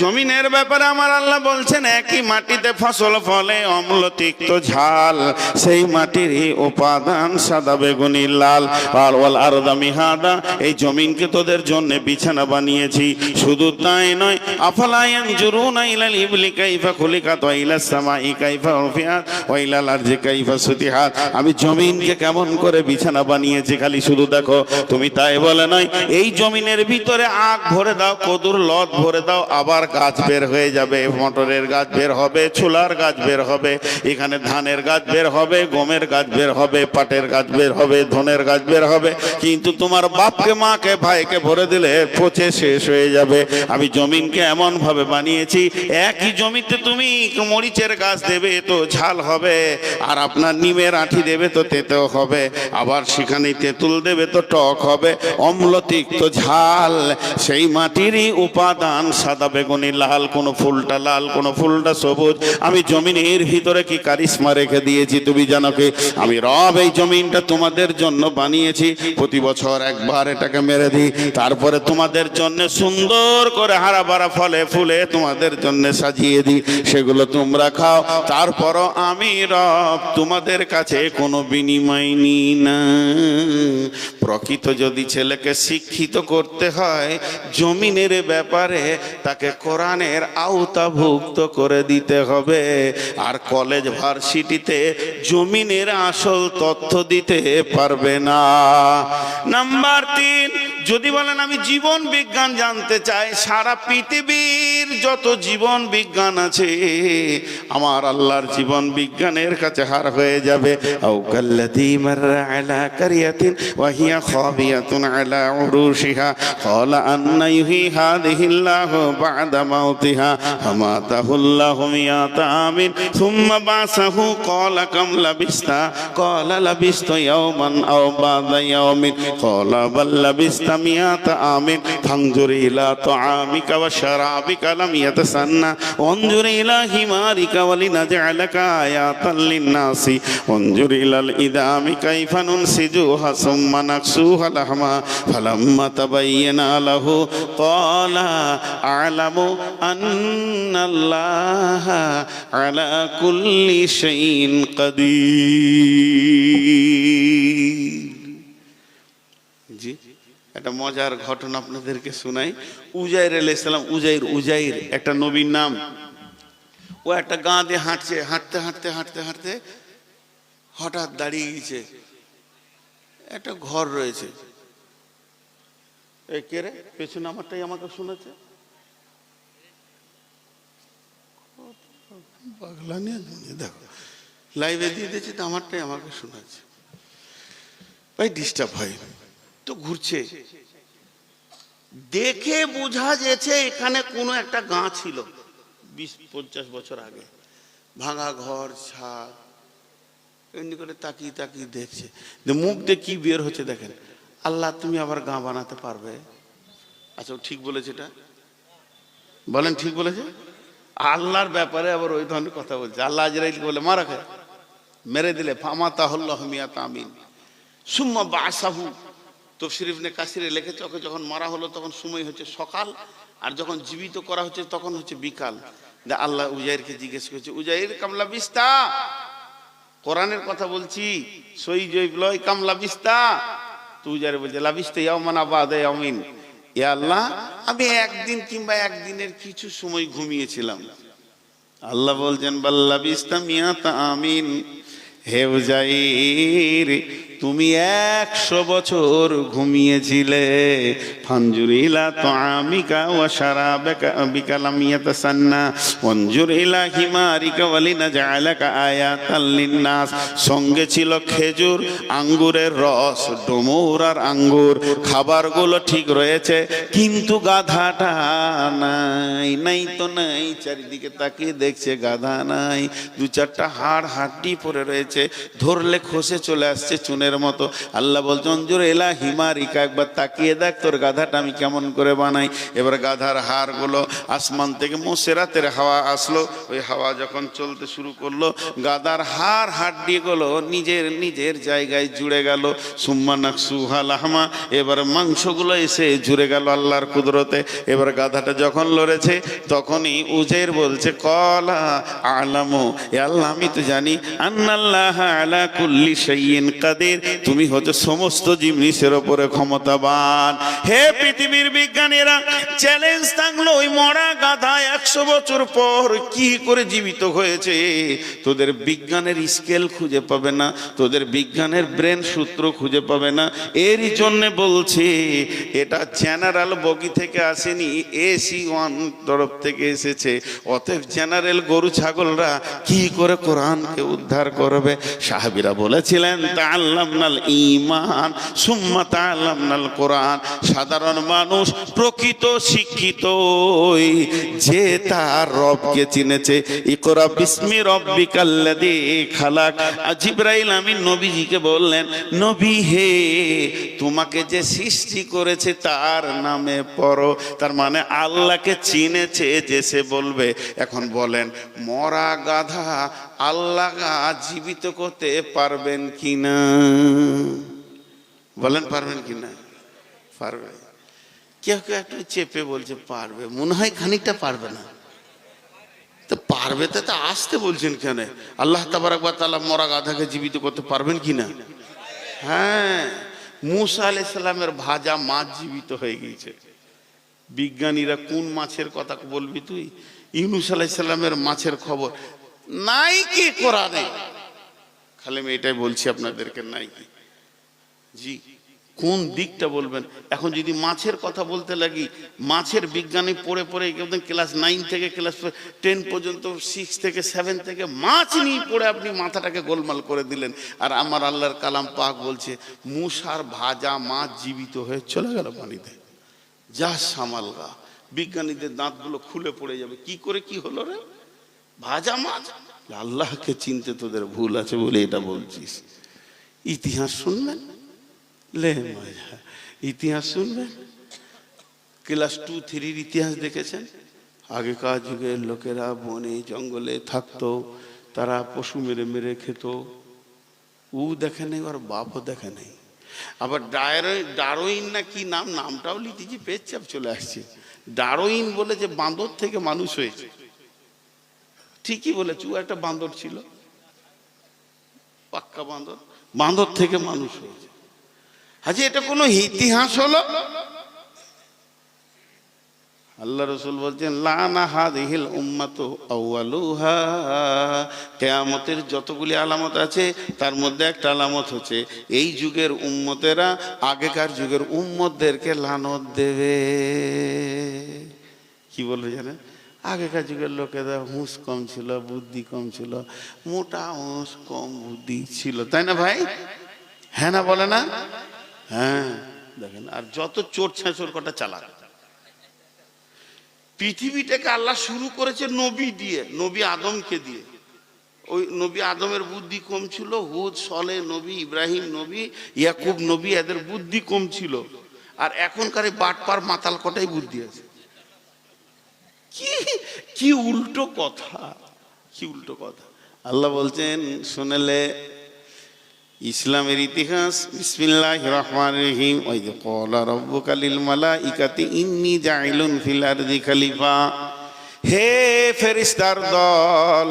জমিনের ব্যাপারে আমার আল্লাহ বলছেন, একই মাটিতে ফসল ফলে অম্ল তিক্ত ঝাল। সেই মাটিরই উপাদান সাদা বেগুনি লাল, আর আরদা মিহাদা। এই জমিনকে তোদের জন্য বিছানা বানিয়েছি। শুধু তাই নয় আফালায়ান জুরুনা ইলাল ইবলি কাইফা খুলিকাত ওয়া ইলাস সামাই কাইফা রুফিআত ওয়া ইলাল আরজি কাইফা সুতিহাত। আমি জমিনকে কেমন করে বিছানা বানিয়েছি খালি শুধু দেখো, তুমি তাই বলে নয়, এই জমিনের ভিতরে আখ ভরে দাও, কদুর লত ভরে দাও, আবার গাছ বের হয়ে যাবে, মটরের গাছ বের হবে ছোলার গাছ বের হবে, এখানে ধানের গাছ বের হবে, গমের গাছ বের হবে, পাটের গাছ বের হবে, ধনের গাছ বের হবে। কিন্তু তোমার বাপকে, মাকে, ভাইকে ভরে দিলে পচে শেষ হয়ে যাবে। আমি জমিনকে এমন ভাবে বানিয়েছি, একই জমিতে তুমি মরিচের গাছ দেবে তো ঝাল হবে, আর আপনার নিমের আঠি দেবে তো তেতেও হবে, আবার সেখানে তেঁতুল দেবে তো টক হবে, অম্লতিক্ত ঝাল, সেই মাটিরই উপাদান সাদা বেগুনি লাল কোনো ফুলটা লাল কোনো ফুলটা সবুজ। আমি জমিনের ভিতরে কি কারিশমা রেখে দিয়েছি তুমি জানো কি? আমি রব এই জমিনটা তোমাদের জন্য বানিয়েছি। প্রতি বছর একবার এটাকে মেরে দিই। তারপরে তোমাদের জন্য সুন্দর করে হারা বারা ফলে ফুলে তোমাদের জন্য সাজিয়ে দিই। সেগুলো তোমরা খাও। তারপরও আমি রব তোমাদের কাছে কোনো বিনিময় নিই না। প্রকৃত যদি ছেলেকে শিক্ষিত করতে হয়, জমিনের ব্যাপারে তাকে কোরআনের আওতাভুক্ত করে দিতে হবে। আর কলেজ ভার্সিটিতে জমিনের আসল তথ্য দিতে পারবে না। নাম্বার তিন, যদি বলেন আমি জীবন বিজ্ঞান জানতে চাই, সারা পৃথিবীর যত জীবন বিজ্ঞান আছে, আমার আল্লাহর জীবন বিজ্ঞানের কাছে হার হয়ে যাবে। মাররা আলা আলা বা'দা بعد موتها فماته الله مئات عام ثم بعثه قال كم لبست قال لبست يوما أو بعد يوم قال بل لبست مئات عام فانظر إلى طعامك وشرابك لم يتسنى وانظر إلى حمارك ولنجعلك آياتا للناس وانظر إلى الإدام كيف ننسجوها ثم نكسوها لحما فلما تبين له قال أعلم أن الله على كل شيء قدير জি একটা মজার ঘটনা আপনাদেরকে শোনাই উজাইর আলাইসালাম উজাইর উজাইর একটা নবীর নাম ও একটা গাঁ দিয়ে হাঁটছে হাঁটতে হাঁটতে হাঁটতে হাঁটতে হঠাৎ দাঁড়িয়ে গেছে একটা ঘর রয়েছে এই কে রে পেছনে আমারটাই আমাকে শোনাচ্ছে পাগলা নিয়ে দেখো। লাইভে দিয়ে দিয়েছি তো আমারটাই আমাকে শোনাচ্ছে। ভাই ডিস্টার্ব হয়। তো ঘুরছে। দেখে বোঝা যেছে এখানে কোনো একটা গাঁ ছিল বিশ, পঞ্চাশ বছর আগে। ভাঙা ঘর, ছাদ। এমনি করে তাকিয়ে তাকিয়ে দেখছে। মুখ দিয়ে কি বের হচ্ছে দেখেন। আল্লাহ, তুমি আবার গাঁ বানাতে পারবে। আচ্ছা ঠিক বলেছে এটা? বলেন, ঠিক বলেছে? আল্লাহর ব্যাপারে আবার ওই ধরনের কথা বলছে। আল্লাহ আজরাইলকে বলে, মারা খায় মেরে দিলে, ফামা তাহল্লাহ মিয়া তামিন সুম্মা বাসাহু তফসির ইবনে কাসিরে লিখেছে, ওকে যখন মারা হলো তখন সময় হচ্ছে সকাল, আর যখন জীবিত করা হচ্ছে তখন হচ্ছে বিকাল। আল্লাহ উজাইরকে জিজ্ঞেস করছে, উজাইর, কামলা বিস্তা? কোরআনের কথা বলছি, সই জৈব লয়, কামলা বিস্তা? তো উজাইর বলছে, লাবিস্তা ইয়াউমান আবাদা ইয়াউমিন। ইয়া আল্লাহ, আমি একদিন কিংবা একদিনের কিছু সময় ঘুমিয়েছিলাম। আল্লাহ বলছেন বাল্লা বিস্তা মিয়াতা আমিন হে উজাইর তুমি একশো বছর ঘুমিয়েছিলে। ফানজুরিলা তো আমিকা ও সারা বিকালামিয়াত সান্না অঞ্জুরিলা হিমারিকা ওয়ালিনা জালাকা আয়াতাল লিন্নাস। সঙ্গে ছিল খেজুর, আঙ্গুরের রস, ডুমুর আর আঙ্গুর। খাবারগুলো ঠিক রয়েছে, কিন্তু গাধাটা নাই। নাই তো নাই, চারিদিকে তাকিয়ে দেখছে গাধা নাই। দু চারটা হাড় হাড্ডি পরে রয়েছে। ধরলে খসে চলে আসছে চুনের মতো। আল্লাহ বলছেন অঞ্জুর এলা হিমারিকা একবার তাকিয়ে দেখ তোর গাধাটা আমি কেমন করে বানাই। এবার গাধার হাড়গুলো আসমান থেকে মোসেরাতের হাওয়া আসলো। ওই হাওয়া যখন চলতে শুরু করল, গাধার হাড় হাড্ডিগুলো নিজের নিজের জায়গায় জুড়ে গেল। সুম্মা নাকসু হালাহমা এবার মাংসগুলো এসে জুড়ে গেল আল্লাহর কুদরতে। এবার গাধাটা যখন লড়েছে, তখনই উজের বলছে, কলা আলামো, এ আল্লাহ আমি তো জানি, আন্নাল্লাহ আলা কুল্লি শাইইন কাদের। তুমি হচ্ছে সমস্ত জিনিসের ওপরে ক্ষমতাবান। হে পৃথিবীর বিজ্ঞানীরা চ্যালেঞ্জ থাকল, ওই মরা গাধা একশো বছর পর কি করে জীবিত হয়েছে? তোদের বিজ্ঞানের স্কেল খুঁজে পাবে না, তোদের বিজ্ঞানের ব্রেন সূত্র খুঁজে পাবে না। এরই জন্যে বলছে, এটা জেনারেল বগি থেকে আসেনি এসি ওয়ান তরফ থেকে এসেছে। অতএব জেনারেল গরু ছাগলরা কি করে কোরআনকে উদ্ধার করবে? সাহাবিরা বলেছিলেন তাল্লামনাল ইমান সুম্মা তাল্লামনাল কোরআন। সাধারণ মানুষ প্রকৃত শিক্ষিত যে তার রবকে চিনেছে, ইকরা বিস্মি রব্বিকাল্লাযী খালাক। আজ জিবরাইল আমিন নবীজিকে বললেন, নবী হে, তোমাকে যে সৃষ্টি করেছে তার নামে পড়ো। তার মানে আল্লাহকে চিনেছে যে সে বলবে। এখন বলেন, মরা গাধা আল্লাহ জীবিত করতে পারবেন কিনা? বলেন, পারবেন কিনা? পারবে কেউ কেউ একটু চেপে বলছে, পারবে। মনে হয় খানিকটা পারবে না। তো পারবে তো আসতে বলছেন কেন? আল্লাহ তাবারাকবার তাআলা মরা গাধাকে জীবিত করতে পারবেন কি না? হ্যাঁ মুসা আলাইহিস সালামের ভাজা মাছ জীবিত হয়ে গিয়েছে। বিজ্ঞানীরা কোন মাছের কথা বলবি তুই? ইউনুস আলাইহিস সালামের মাছের খবর। নাই কি কোরআনে? খালি আমি এটাই বলছি আপনাদেরকে, নাই কি? জি। কোন দিকটা বলবেন? এখন যদি মাছের কথা বলতে লাগি, মাছের বিজ্ঞানী পড়ে পড়ে একদম ক্লাস নাইন থেকে, ক্লাস টেন পর্যন্ত, সিক্স থেকে, সেভেন থেকে মাছ নিয়ে পড়ে আপনি মাথাটাকে গোলমাল করে দিলেন। আর আমার আল্লাহর কালাম পাক বলছে, মুসার ভাজা মাছ জীবিত হয়ে চলে গেল পানিতে। যা সামাল গা। বিজ্ঞানীদের দাঁতগুলো খুলে পড়ে যাবে। কি করে কি হলো রে? ভাজা মাছ? আল্লাহকে চিনতে তোদের ভুল আছে বলে এটা বলছিস। ইতিহাস শুনবেন? লে ইতিহাস শুনবেন ক্লাস টু থ্রির ইতিহাস দেখেছেন আগেকার যুগের লোকেরা বনে জঙ্গলে থাকতো তারা পশু মেরে মেরে খেত ও দেখে নেই ওর বাপও দেখে নেই আবার ডারোইন না কি নাম নামটাও লিখেছি পেচ্ছাপ চলে আসছে ডারোইন বলে যে বাঁদর থেকে মানুষ হয়েছে ঠিকই বলেছি ও একটা বাঁদর ছিল পাক্কা বাঁদর বাঁদর থেকে মানুষ হয়েছে হাজি, এটা কোনো ইতিহাস হলো? আল্লাহ রসুল বলছেন, লানা হাদিহিল উম্মাত আউয়ালুহা। কেয়ামতের যতগুলি আলামত আছে, তার মধ্যে একটা আলামত হচ্ছে, এই যুগের উম্মতেরা আগেকার যুগের উম্মতদেরকে লানত দেবে। কি বলবে জানেন আগেকার যুগের লোকেরা হুঁশ কম ছিল, বুদ্ধি কম ছিল, মোটা হুঁশ কম বুদ্ধি ছিল, তাই না ভাই? হ্যাঁ না বলে না? হ্যাঁ দেখেন, আর যত চোর ছেঁচোর কটা চালাক। পৃথিবীটাকে আল্লাহ শুরু করেছে নবী দিয়ে, নবী আদমকে দিয়ে। ওই নবী আদমের বুদ্ধি কম ছিল, হুদ, সলে, নবী ইব্রাহিম, নবী ইয়াকুব, নবী এদের বুদ্ধি কম ছিল। আর এখনকার বাটপার মাতাল কটাই বুদ্ধি আছে? কি কি উল্টো কথা, কি উল্টো কথা। আল্লাহ বলছেন, শুনেলে ইসলামের ইতিহাস বিসমিল্লাহ রহমান রহিম। ওই যে কলা কালিল মালা ইকাতে ইন্নি জাইলুন ফিল আরদি খলিফা। হে ফেরিস্তার দল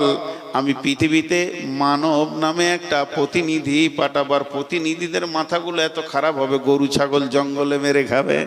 আমি পৃথিবীতে মানব নামে একটা প্রতিনিধি পাঠাবার প্রতিনিধিদের মাথাগুলো এত খারাপ হবে, গরু, ছাগল, জঙ্গলে মেরে খাবে,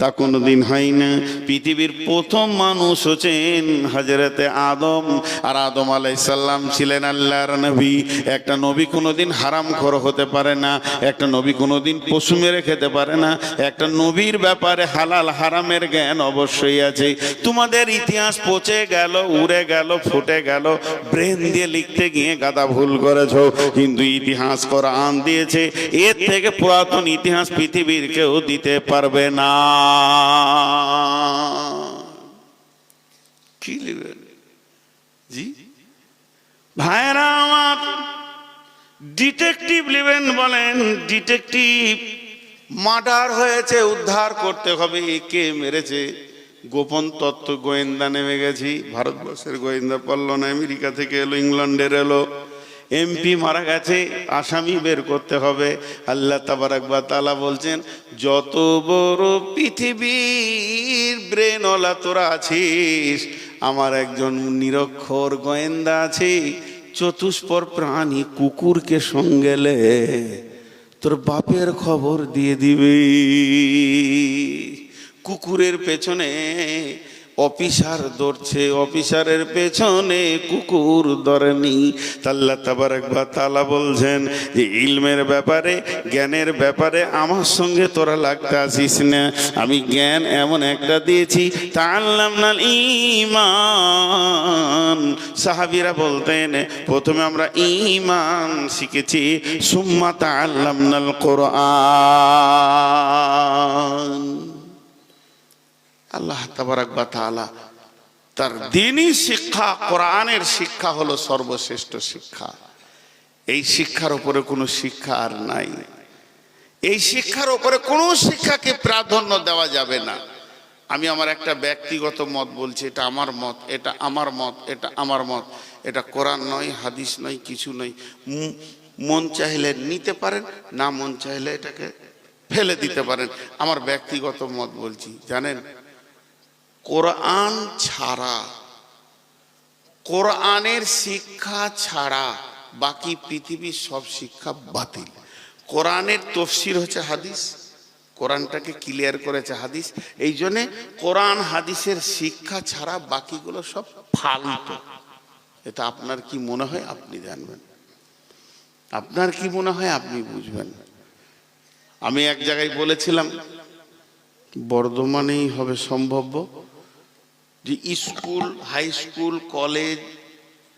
তা কোনো দিন হয় না পৃথিবীর প্রথম মানুষ হচ্ছেন হাজরতে আদম, আর আদম আলাইসাল্লাম ছিলেন আল্লাহর নবী। একটা নবী কোনো দিন হারাম খর হতে পারে না, একটা নবী কোনো দিন পশু মেরে খেতে পারে না, একটা নবীর ব্যাপারে হালাল হারামের জ্ঞান অবশ্যই আছে। তোমাদের ইতিহাস পচে গেল, উড়ে গেল, ফুটে গেল, ব্রেন দিয়ে লিখতে গিয়ে গাদা ভুল করেছ কিন্তু ইতিহাস কোরআন দিয়েছে, এর থেকে পুরাতন ইতিহাস পৃথিবীর কেউ দিতে পারবে না। ভাইরা আমার, ডিটেকটিভ বলেন, ডিটেকটিভ মার্ডার হয়েছে, উদ্ধার করতে হবে, কে মেরেছে? গোপন তত্ত্ব গোয়েন্দা নেমে গেছি, ভারতবর্ষের গোয়েন্দা পড়ল না আমেরিকা থেকে এলো, ইংল্যান্ডের এলো। এমপি মারা গেছে, আসামি বের করতে হবে। আল্লাহ তাবারাকবা তালা বলছেন, যত বড় পৃথিবীর ব্রেনওয়ালা তোরা আছিস, আমার একজন নিরক্ষর গোয়েন্দা আছে, চতুষ্পর প্রাণী কুকুরকে সঙ্গেলে তোর বাপের খবর দিয়ে দিবে। কুকুরের পেছনে অফিসার ধরছে, অফিসারের পেছনে কুকুর ধরেনি। তাল্লা তাবার একবার তালা বলছেন যে, ইলমের ব্যাপারে, জ্ঞানের ব্যাপারে আমার সঙ্গে তোরা লাগতে আসিস না। আমি জ্ঞান এমন একটা দিয়েছি তাল্লাম না ইমান সাহাবিরা বলতেন, প্রথমে আমরা ইমান শিখেছি, সুম্মা তাল্লাম নাল কোরআন। আল্লাহ তাবারাকবা তার দিনই শিক্ষা, কোরআনের শিক্ষা হলো সর্বশ্রেষ্ঠ শিক্ষা। এই শিক্ষার উপরে কোনো শিক্ষা আর নাই। এই শিক্ষার উপরে কোনো শিক্ষাকে প্রাধান্য দেওয়া যাবে না। আমি আমার একটা ব্যক্তিগত মত বলছি, এটা আমার মত, এটা আমার মত, এটা আমার মত। এটা কোরআন নয়, হাদিস নয়, কিছু নয়। মন চাইলে নিতে পারেন, না মন চাইলে এটাকে ফেলে দিতে পারেন। আমার ব্যক্তিগত মত বলছি, জানেন? কোরআন ছাড়া, কোরআনের শিক্ষা ছাড়া বাকি পৃথিবীর সব শিক্ষা বাতিল। কোরআনের তফসির হচ্ছে হাদিস, কোরআনটাকে ক্লিয়ার করেছে হাদিস। এই জন্যে কোরআন হাদিসের শিক্ষা ছাড়া বাকিগুলো সব ফালতু। এটা আপনার কি মনে হয় আপনি জানবেন। আপনার কি মনে হয় আপনি বুঝবেন। আমি এক জায়গায় বলেছিলাম, বর্ধমানেই হবে সম্ভব্য। যে school, high school, college,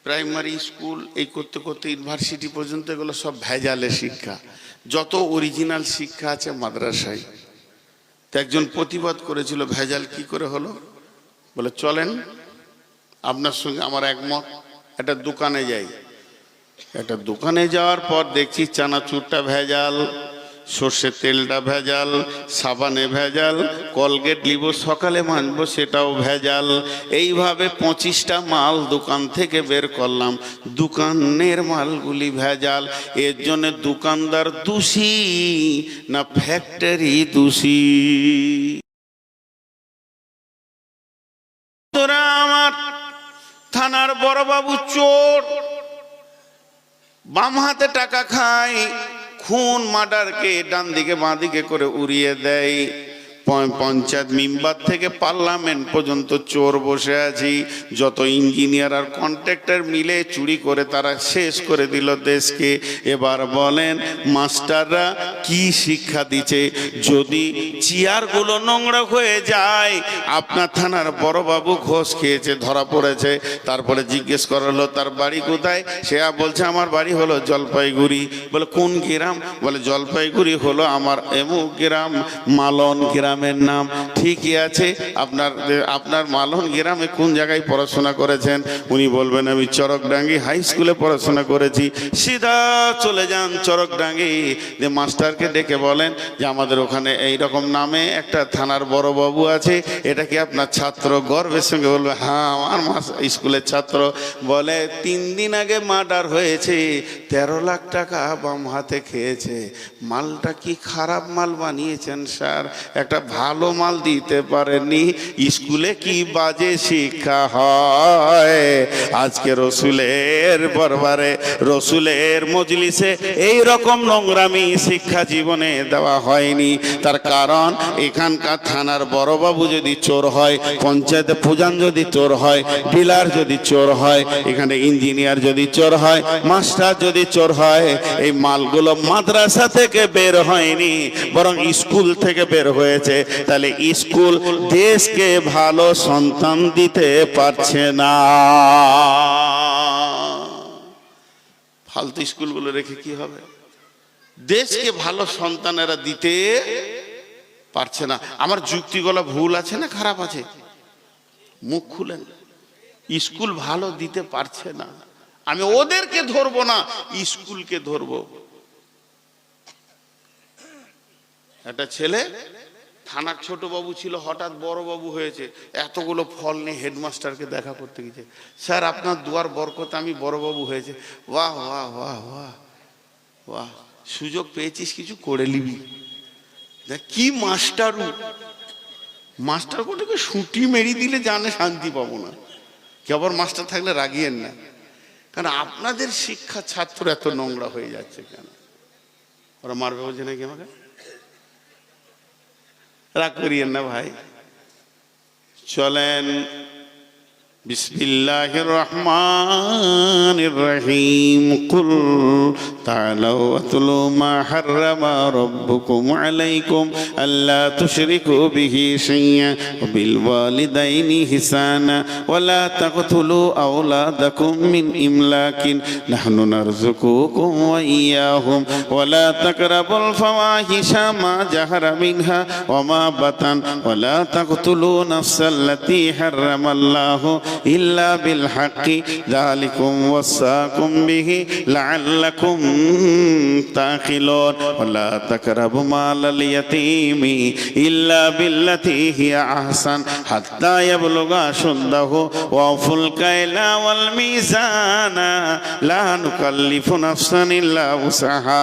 primary school, এই করতে করতে ইউনিভার্সিটি পর্যন্ত এগুলো সব ভেজালে শিক্ষা। যত অরিজিনাল শিক্ষা আছে মাদ্রাসায়। তো একজন প্রতিবাদ করেছিল, ভেজাল কি করে হলো? বলে, চলেন, আপনার সঙ্গে আমার একমত, একটা দোকানে যাই। একটা দোকানে যাওয়ার পর দেখছি চানাচুরটা ভেজাল। সর্ষের তেলটা ভেজাল, সাবানে ভেজাল, কলগেট লিব সকালে মানবো সেটাও ভেজাল। এইভাবে পঁচিশটা মাল দোকান থেকে বের করলাম। দোকানের মালগুলি ভেজাল। এর জন্য দোকানদার দোষী না ফ্যাক্টরি দোষী? তোরা আমার থানার বড়বাবু চোর। বাম হাতে টাকা খায় খুন মার্ডারকে ডান দিকে বাঁ দিকে করে উড়িয়ে দেয়। পঞ্চায়েত মেম্বার থেকে পার্লামেন্ট পর্যন্ত চোর বসে আছি। যত ইঞ্জিনিয়ার আর কন্ট্রাক্টর মিলে চুরি করে তারা শেষ করে দিল দেশকে। এবার বলেন, মাস্টাররা কি শিক্ষা দিচ্ছে যদি চেয়ারগুলো নোংরা হয়ে যায়, আপনার থানার বড়বাবু ঘোষ খেয়েছে, ধরা পড়েছে। তারপরে জিজ্ঞেস করা হলো, তার বাড়ি কোথায়? সে বলছে, আমার বাড়ি হলো জলপাইগুড়ি। বলে, কোন গ্রাম? বলে, জলপাইগুড়ি হলো আমার এমুক গ্রাম, মালন গ্রামের নাম। ঠিকই আছে, আপনার আপনার মালন গ্রামে কোন জায়গায় পড়াশোনা করেছেন? উনি বলবেন, আমি চরকডাঙ্গি হাই স্কুলে পড়াশোনা করেছি। সিধা চলে যান চরকডাঙ্গি। যে মাস্টারকে ডেকে বলেন যে আমাদের ওখানে এই রকম নামে একটা থানার বড় বাবু আছে, এটা কি আপনার ছাত্র গর্বের সঙ্গে বলবে? হ্যাঁ আমার মাস স্কুলের ছাত্র। বলে, তিন দিন আগে মার্ডার হয়েছে, তেরো লাখ টাকা বাম হাতে খেয়েছে। মালটা কি খারাপ মাল বানিয়েছেন, স্যার? একটা ভালো মাল দিতে পারেননি। স্কুলে কি বাজে শিক্ষা হয়? আজকে রসুলের বরবারে রসুলের মজলিসে এই রকম নোংরামি শিক্ষা জীবনে দেওয়া হয়নি। তার কারণ এখানকার থানার বড়বাবু যদি চোর হয়, পঞ্চায়েতে প্রধান যদি চোর হয়, ডিলার যদি চোর হয়, এখানে ইঞ্জিনিয়ার যদি চোর হয়, মাস্টার যদি চোর হয়, এই মালগুলো মাদ্রাসা থেকে বের হয়নি, বরং স্কুল থেকে বের হয়েছে। তাহলে স্কুল দেশকে ভালো সন্তান দিতে পারছে না। ফালতু স্কুলগুলো রেখে কি হবে? দেশকে ভালো সন্তানেরা দিতে পারছে না। আমার যুক্তিগুলো ভুল আছে না খারাপ আছে? মুখ খুলেন। স্কুল ভালো দিতে পারছে না। আমি ওদেরকে ধরবো না, স্কুলকে ধরবো। একটা ছেলে, থানার ছোট বাবু ছিল, হঠাৎ বড় বাবু হয়েছে। এতগুলো ফল নিয়ে হেডমাস্টারকে দেখা করতে গেছে। স্যার, আপনার দুয়ার বরকত আমি বড় বাবু হয়েছে। বাহ বাহ বাহ বাহ বাহ। সুযোগ পেয়েছিস কিছু করে নিবি। কি মাস্টারু মাস্টার কোটাকে সুটি মেরি দিলে জানে শান্তি পাবো না। কি আবার মাস্টার থাকলে রাগিয়েন না। কারণ আপনাদের শিক্ষা ছাত্র এত নোংরা হয়ে যাচ্ছে কেন? ওরা মারবে বলছে নাকি আমাকে? রাগ করিয়েন না ভাই। চলেন বিসমিল্লাহির রহমানির রহিম কুল তাআলাউ আতলু মা হাররামা রাব্বুকুম আলাইকুম। আল্লা তুশরিকু বিহি শাইয়্যা ওয়া বিল ওয়ালিদাইনি হিসানা। ওয়া লা তাকতুলু আওলাদাকুম মিন ইমলাকিন। নাহনু নারযুকুকুম ওয়া ইয়্যাহুম ওয়া লা তাকরাবুল ফাওয়াহিশা মা জাহারা মিনহা ওয়া মা বাতান। ওয়া ইল্লা বিল হাক্কি যালিকুম ওয়াসাকুম বিহি, লাআল্লাকুম তাকিলুন। ওয়া লা তাকরাবু মালাল ইয়াতীমি ইল্লা বিল্লাতী হিয়া আহসান, হাত্তা ইয়াবলুগা শুদ্দাহু ওয়া ফুল কাইলা ওয়াল মিজানা, লা নুকাল্লিফু নাফসান ইল্লা উসাহা।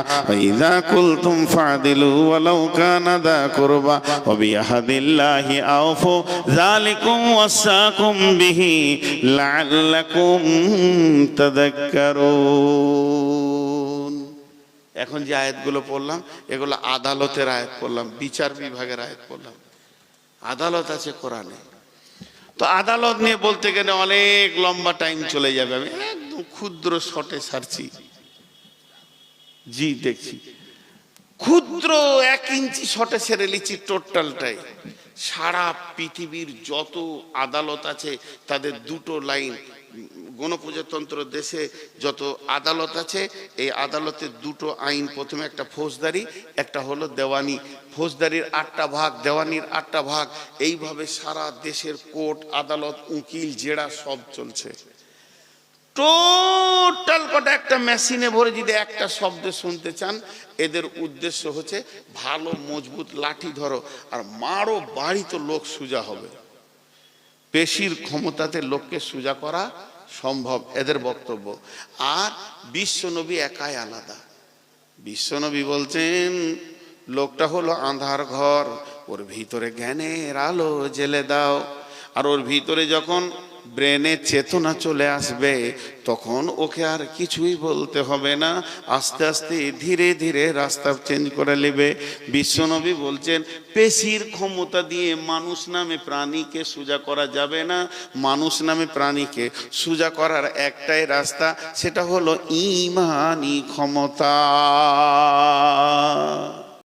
ইযা কুলতুম ফাদিলু ওয়ালাউ কানা দা কুরবা। ওয়া বিআহাদিল্লাহি আওফু, যালিকুম ওয়াসাকুম বিহি। লাআল্লাকুম তাযাক্কারুন এখন যে আয়াতগুলো পড়লাম, এগুলো আদালতের আয়াত পড়লাম, বিচার বিভাগের আয়াত পড়লাম। আদালত আছে কোরআনে। তো আদালত নিয়ে বলতে গেলে অনেক লম্বা টাইম চলে যাবে। আমি একদম ক্ষুদ্র শটে সারছি জি, দেখছি। ক্ষুদ্র এক ইঞ্চি শটে সেরে লিচ্ছি টোটালটাই সারা পৃথিবীর যত আদালত আছে, তাদের দুটো লাইন। গণপ্রজাতন্ত্র দেশে যত আদালত আছে, এই আদালতে দুটো আইন, প্রথমে একটা ফৌজদারি, একটা হলো দেওয়ানি। ফৌজদারির আটটা ভাগ, দেওয়ানির আটটা ভাগ, এইভাবে সারা দেশের কোর্ট, আদালত, উকিল, জেরা সব চলছে। টোটাল কটা একটা মেশিনে ভরে যদি একটা শব্দ শুনতে চান, এদের উদ্দেশ্য হচ্ছে ভালো, মজবুত লাঠি ধরো, আর মারো বাড়ি তো লোক সোজা হবে। পেশির ক্ষমতাতে লোককে সোজা করা সম্ভব, এদের বক্তব্য। আর বিশ্বনবী একাই আলাদা। বিশ্বনবী বলছেন, লোকটা হলো আন্ধার ঘর, ওর ভিতরে জ্ঞানের আলো জেলে দাও। আর ওর ভিতরে যখন ব্রেনে চেতনা চলে আসবে, তখন ওকে আর কিছুই বলতে হবে না। আস্তে আস্তে ধীরে ধীরে রাস্তা চেঞ্জ করে নেবে। বিশ্বনবী বলছেন, পেশির ক্ষমতা দিয়ে মানুষ নামে প্রাণীকে সোজা করা যাবে না। মানুষ নামে প্রাণীকে সোজা করার একটাই রাস্তা, সেটা হলো ইমানি ক্ষমতা।